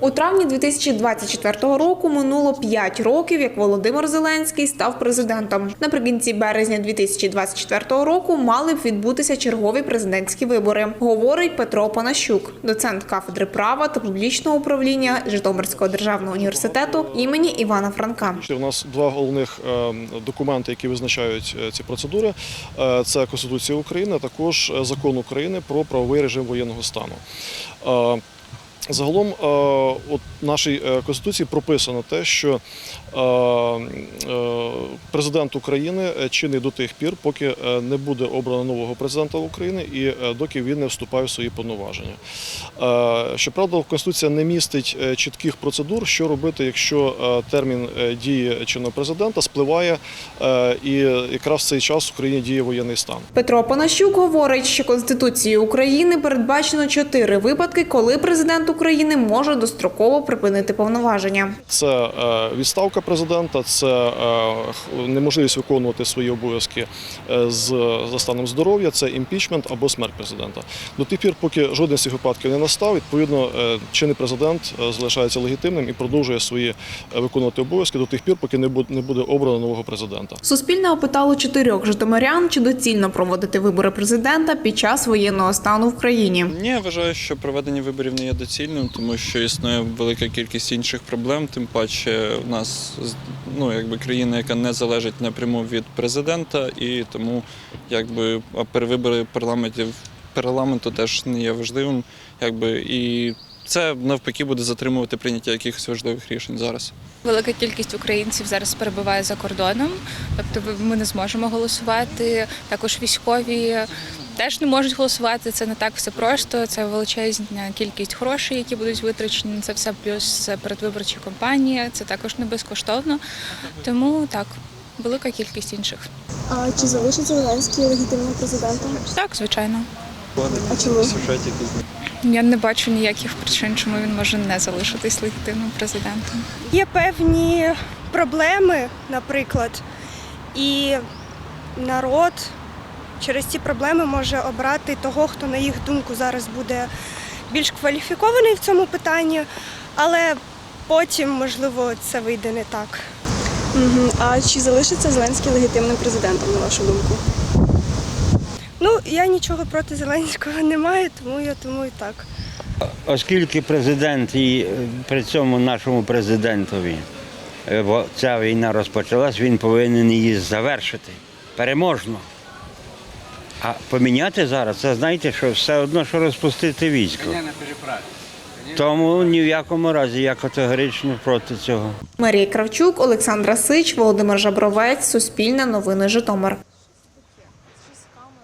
У травні 2024 року минуло 5 років, як Володимир Зеленський став президентом. Наприкінці березня 2024 року мали б відбутися чергові президентські вибори, говорить Петро Панащук, доцент кафедри права та публічного управління Житомирського державного університету імені Івана Франка. У нас два головних е, документи, які визначають е, ці процедури. Е, Це Конституція України, а також закон України про правовий режим воєнного стану. Загалом, е, от нашій е, конституції прописано те, що е, президент України чинить до тих пір, поки не буде обрано нового президента України і доки він не вступає в свої повноваження. Щоправда, конституція не містить чітких процедур, що робити, якщо термін дії чинного президента спливає, і якраз в цей час в Україні діє воєнний стан. Петро Панащук говорить, що Конституцією України передбачено чотири випадки, коли президент України може достроково припинити повноваження. Це е, відставка президента, це е, неможливість виконувати свої обов'язки е, з за станом здоров'я, це імпічмент або смерть президента. До тих пір, поки жоден з цих випадків не настав, відповідно чинний президент залишається легітимним і продовжує свої виконувати обов'язки до тих пір, поки не буде не буде обрано нового президента. Суспільне опитало чотирьох житомирян, чи доцільно проводити вибори президента під час воєнного стану в країні. Ні, я вважаю, що проведення виборів не є доцільним, тому що існує велика кількість інших проблем. Тим паче, в нас ну, якби країна, яка не залежить напряму від президента, і тому якби перевибори парламентів парламенту теж не є важливим. Якби і це навпаки буде затримувати прийняття якихось важливих рішень зараз. Велика кількість українців зараз перебуває за кордоном, тобто ми не зможемо голосувати. Також військові теж не можуть голосувати. Це не так все просто. Це величезна кількість грошей, які будуть витрачені. Це все плюс передвиборчі кампанії. Це також не безкоштовно. Тому так, велика кількість інших. А чи залишиться Зеленський легітимним президентом? Так, звичайно. А чому? Я не бачу ніяких причин, чому він може не залишитись легітимним президентом. Є певні проблеми, наприклад, і народ через ці проблеми може обрати того, хто, на їх думку, зараз буде більш кваліфікований в цьому питанні, але потім, можливо, це вийде не так. Угу. А чи залишиться Зеленський легітимним президентом, на вашу думку? Ну, я нічого проти Зеленського не маю, тому я тому і так. Оскільки президент і е, при цьому нашому президентові е, ця війна розпочалась, він повинен її завершити переможно. А поміняти зараз, це знаєте, що все одно, що розпустити військо. Тому ні в якому разі я категорично проти цього. Марія Кравчук, Олександра Сич, Володимир Жабровець, Суспільне новини Житомир.